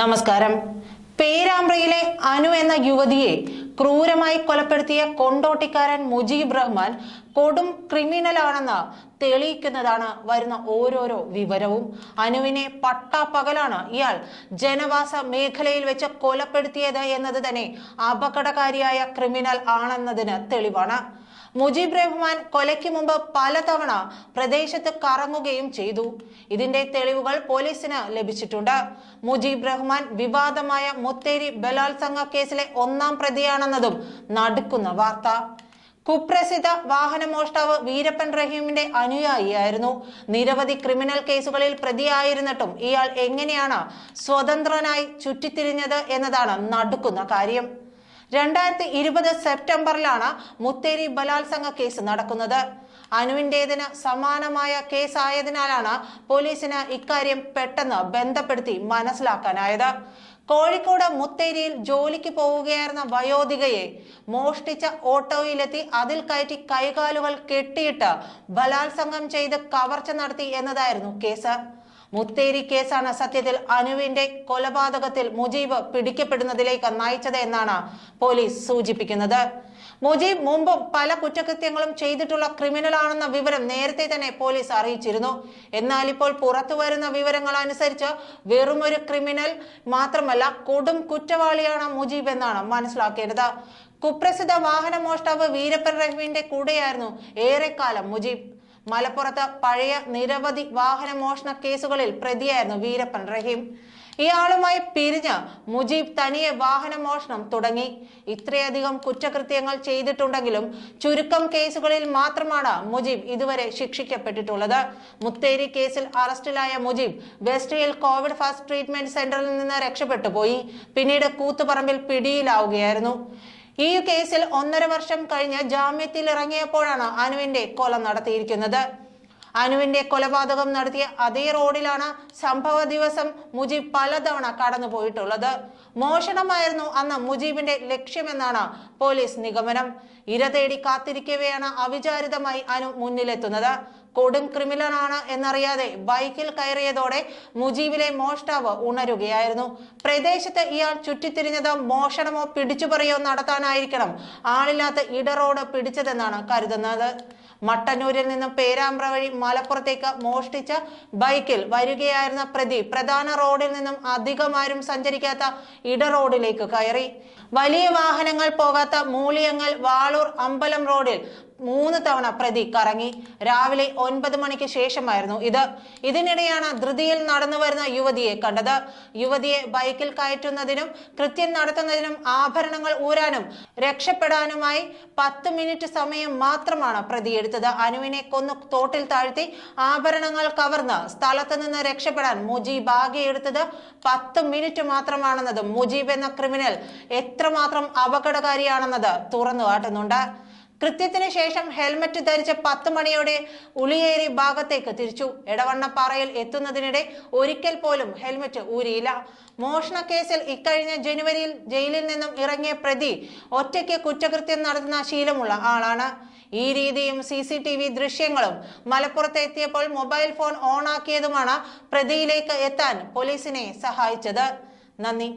നമസ്കാരം. പേരാമ്പ്രയിലെ അനു എന്ന യുവതിയെ ക്രൂരമായി കൊലപ്പെടുത്തിയ കൊണ്ടോട്ടിക്കാരൻ മുജീബ് റഹ്മാൻ കൊടും ക്രിമിനലാണെന്ന് തെളിയിക്കുന്നതാണ് വരുന്ന ഓരോരോ വിവരവും. അനുവിനെ പട്ടാപ്പകലാണ് ഇയാൾ ജനവാസ മേഖലയിൽ വെച്ച് കൊലപ്പെടുത്തിയത് എന്നത് തന്നെ അപകടകാരിയായ ക്രിമിനൽ ആണെന്നതിന് തെളിവാണ്. മുജീബ് റഹ്മാൻ കൊലയ്ക്ക് മുമ്പ് പലതവണ പ്രദേശത്ത് കറങ്ങുകയും ചെയ്തു. ഇതിന്റെ തെളിവുകൾ പോലീസിന് ലഭിച്ചിട്ടുണ്ട്. മുജീബ് റഹ്മാൻ വിവാദമായ മുത്തേരി ബലാത്സംഗ കേസിലെ ഒന്നാം പ്രതിയാണെന്നതും നടുക്കുന്ന വാർത്ത. കുപ്രസിദ്ധ വാഹനമോഷ്ടാവ് വീരപ്പൻ റഹീമിന്റെ അനുയായിയായിരുന്നു. നിരവധി ക്രിമിനൽ കേസുകളിൽ പ്രതിയായിരുന്നിട്ടും ഇയാൾ എങ്ങനെയാണ് സ്വതന്ത്രനായി ചുറ്റിത്തിരിഞ്ഞത് എന്നതാണ് നടുക്കുന്ന കാര്യം. രണ്ടായിരത്തി ഇരുപത് സെപ്റ്റംബറിലാണ് മുത്തേരി ബലാത്സംഗ കേസ് നടക്കുന്നത്. അനുവിന്റേതിന് സമാനമായ കേസായതിനാലാണ് പോലീസിന് ഇക്കാര്യം പെട്ടെന്ന് ബന്ധപ്പെടുത്തി മനസ്സിലാക്കാനായത്. കോഴിക്കോട് മുത്തേരിയിൽ ജോലിക്ക് പോവുകയായിരുന്ന വയോധികയെ മോഷ്ടിച്ച ഓട്ടോയിലെത്തി അതിൽ കയറ്റി കൈകാലുകൾ കെട്ടിയിട്ട് ബലാത്സംഗം ചെയ്ത് കവർച്ച നടത്തി എന്നതായിരുന്നു കേസ്. മുത്തേരി കേസാണ് സത്യത്തിൽ അനുവിന്റെ കൊലപാതകത്തിൽ മുജീബ് പിടിക്കപ്പെടുന്നതിലേക്ക് നയിച്ചത് എന്നാണ് പോലീസ് സൂചിപ്പിക്കുന്നത്. മുജീബ് മുമ്പും പല കുറ്റകൃത്യങ്ങളും ചെയ്തിട്ടുള്ള ക്രിമിനൽ ആണെന്ന വിവരം നേരത്തെ തന്നെ പോലീസ് അറിയിച്ചിരുന്നു. എന്നാൽ ഇപ്പോൾ പുറത്തു വരുന്ന വിവരങ്ങൾ അനുസരിച്ച് വെറുമൊരു ക്രിമിനൽ മാത്രമല്ല കൊടും കുറ്റവാളിയാണ് മുജീബ് എന്നാണ് മനസ്സിലാക്കേണ്ടത്. കുപ്രസിദ്ധ വാഹന മോഷ്ടാവ് വീരപ്പൻ റഹീമിന്റെ കൂടെയായിരുന്നു ഏറെക്കാലം മുജീബ്. മലപ്പുറത്ത് പഴയ നിരവധി വാഹന മോഷണ കേസുകളിൽ പ്രതിയായിരുന്നു വീരപ്പൻ റഹീം. ഇയാളുമായി പിരിഞ്ഞ് മുജീബ് തനിയെ വാഹന മോഷണം തുടങ്ങി. ഇത്രയധികം കുറ്റകൃത്യങ്ങൾ ചെയ്തിട്ടുണ്ടെങ്കിലും ചുരുക്കം കേസുകളിൽ മാത്രമാണ് മുജീബ് ഇതുവരെ ശിക്ഷിക്കപ്പെട്ടിട്ടുള്ളത്. മുത്തേരി കേസിൽ അറസ്റ്റിലായ Mujeeb West Hill COVID first treatment സെന്ററിൽ നിന്ന് രക്ഷപ്പെട്ടു പോയി. പിന്നീട് കൂത്തുപറമ്പിൽ പിടിയിലാവുകയായിരുന്നു. ഈ കേസിൽ ഒന്നര വർഷം കഴിഞ്ഞ് ജാമ്യത്തിൽ ഇറങ്ങിയപ്പോഴാണ് അനുവിന്റെ കൊല നടത്തിയിരിക്കുന്നത്. അനുവിന്റെ കൊലപാതകം നടത്തിയ അതേ റോഡിലാണ് സംഭവ ദിവസം മുജീബ് പലതവണ കടന്നു പോയിട്ടുള്ളത് മോഷണമായിരുന്നു അന്ന് മുജീബിന്റെ ലക്ഷ്യമെന്നാണ് പോലീസ് നിഗമനം. ഇര തേടി കാത്തിരിക്കവെയാണ് അവിചാരിതമായി അനു മുന്നിലെത്തുന്നത്. കൊടും ക്രിമിനലാണ് എന്നറിയാതെ ബൈക്കിൽ കയറിയതോടെ മുജീബിലെ മോഷ്ടാവ് ഉണരുകയായിരുന്നു. പ്രദേശത്ത് ഇയാൾ ചുറ്റിത്തിരിഞ്ഞത് മോഷണമോ പിടിച്ചുപറിയോ നടത്താനായിരിക്കണം. ആളില്ലാത്ത ഇടറോഡ് പിടിച്ചതെന്നാണ് കരുതുന്നത്. മട്ടന്നൂരിൽ നിന്നും പേരാമ്പ്ര വഴി മലപ്പുറത്തേക്ക് മോഷ്ടിച്ച ബൈക്കിൽ വരികയായിരുന്ന പ്രതി പ്രധാന റോഡിൽ നിന്നും അധികമാരും സഞ്ചരിക്കാത്ത ഇട റോഡിലേക്ക് കയറി. വലിയ വാഹനങ്ങൾ പോകാത്ത മൂലിയങ്ങൽ വാളൂർ അമ്പലം റോഡിൽ മൂന്ന് തവണ പ്രതി കറങ്ങി. രാവിലെ ഒൻപത് മണിക്ക് ശേഷമായിരുന്നു ഇത്. ഇതിനിടെയാണ് ധൃതിയിൽ നടന്നു വരുന്ന യുവതിയെ കണ്ടത്. യുവതിയെ ബൈക്കിൽ കയറ്റുന്നതിനും കൃത്യം നടത്തുന്നതിനും ആഭരണങ്ങൾ ഊരാനും രക്ഷപ്പെടാനുമായി പത്ത് മിനിറ്റ് സമയം മാത്രമാണ് പ്രതി എടുത്തത്. അനുവിനെ കൊന്നു തോട്ടിൽ താഴ്ത്തി ആഭരണങ്ങൾ കവർന്ന് സ്ഥലത്ത് നിന്ന് രക്ഷപ്പെടാൻ മുജീബ് ആകെ എടുത്തത് പത്ത് മിനിറ്റ് മാത്രമാണെന്നതും മുജീബ് എന്ന ക്രിമിനൽ എത്രമാത്രം അപകടകാരിയാണെന്നത് തുറന്നു കാട്ടുന്നുണ്ട്. കൃത്യത്തിന് ശേഷം ഹെൽമറ്റ് ധരിച്ച് പത്ത് മണിയോടെ ഉളിയേരി ഭാഗത്തേക്ക് തിരിച്ചു. എടവണ്ണപ്പാറയിൽ എത്തുന്നതിനിടെ ഒരിക്കൽ പോലും ഹെൽമറ്റ് ഊരിയില്ല. മോഷണ കേസിൽ ഇക്കഴിഞ്ഞ ജനുവരിയിൽ ജയിലിൽ നിന്നും ഇറങ്ങിയ പ്രതി ഒറ്റയ്ക്ക് കുറ്റകൃത്യം നടത്തുന്ന ശീലമുള്ള ആളാണ്. ഈ രീതിയും സി സി ടി വി ദൃശ്യങ്ങളും മലപ്പുറത്ത് എത്തിയപ്പോൾ മൊബൈൽ ഫോൺ ഓണാക്കിയതുമാണ് പ്രതിയിലേക്ക് എത്താൻ പോലീസിനെ സഹായിച്ചത്. നന്ദി.